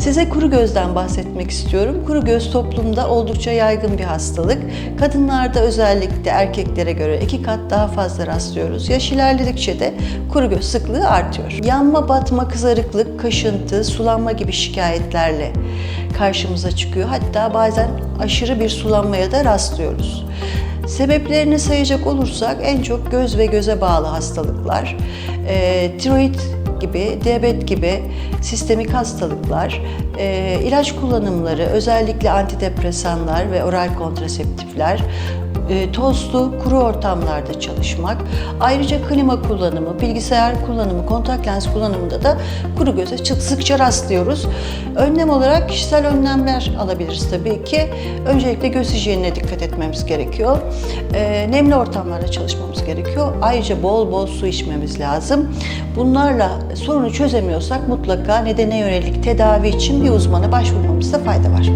Size kuru gözden bahsetmek istiyorum. Kuru göz toplumda oldukça yaygın bir hastalık. Kadınlarda özellikle erkeklere göre iki kat daha fazla rastlıyoruz. Yaş ilerledikçe de kuru göz sıklığı artıyor. Yanma, batma, kızarıklık, kaşıntı, sulanma gibi şikayetlerle karşımıza çıkıyor. Hatta bazen aşırı bir sulanmaya da rastlıyoruz. Sebeplerini sayacak olursak en çok göz ve göze bağlı hastalıklar, e, tiroid gibi, diyabet gibi sistemik hastalıklar, e, ilaç kullanımları, özellikle antidepresanlar ve oral kontraseptifler, e, tozlu, kuru ortamlarda çalışmak, ayrıca klima kullanımı, bilgisayar kullanımı, kontak lens kullanımında da kuru göze sıkça rastlıyoruz. Önlem olarak kişisel önlemler alabiliriz tabii ki. Öncelikle göz hijyenine dikkat etmemiz gerekiyor. E, nemli ortamlarda çalışmamız gerekiyor. Ayrıca bol bol su içmemiz lazım. Bunlarla sorunu çözemiyorsak mutlaka nedene yönelik tedavi için bir uzmana başvurmamızda fayda var.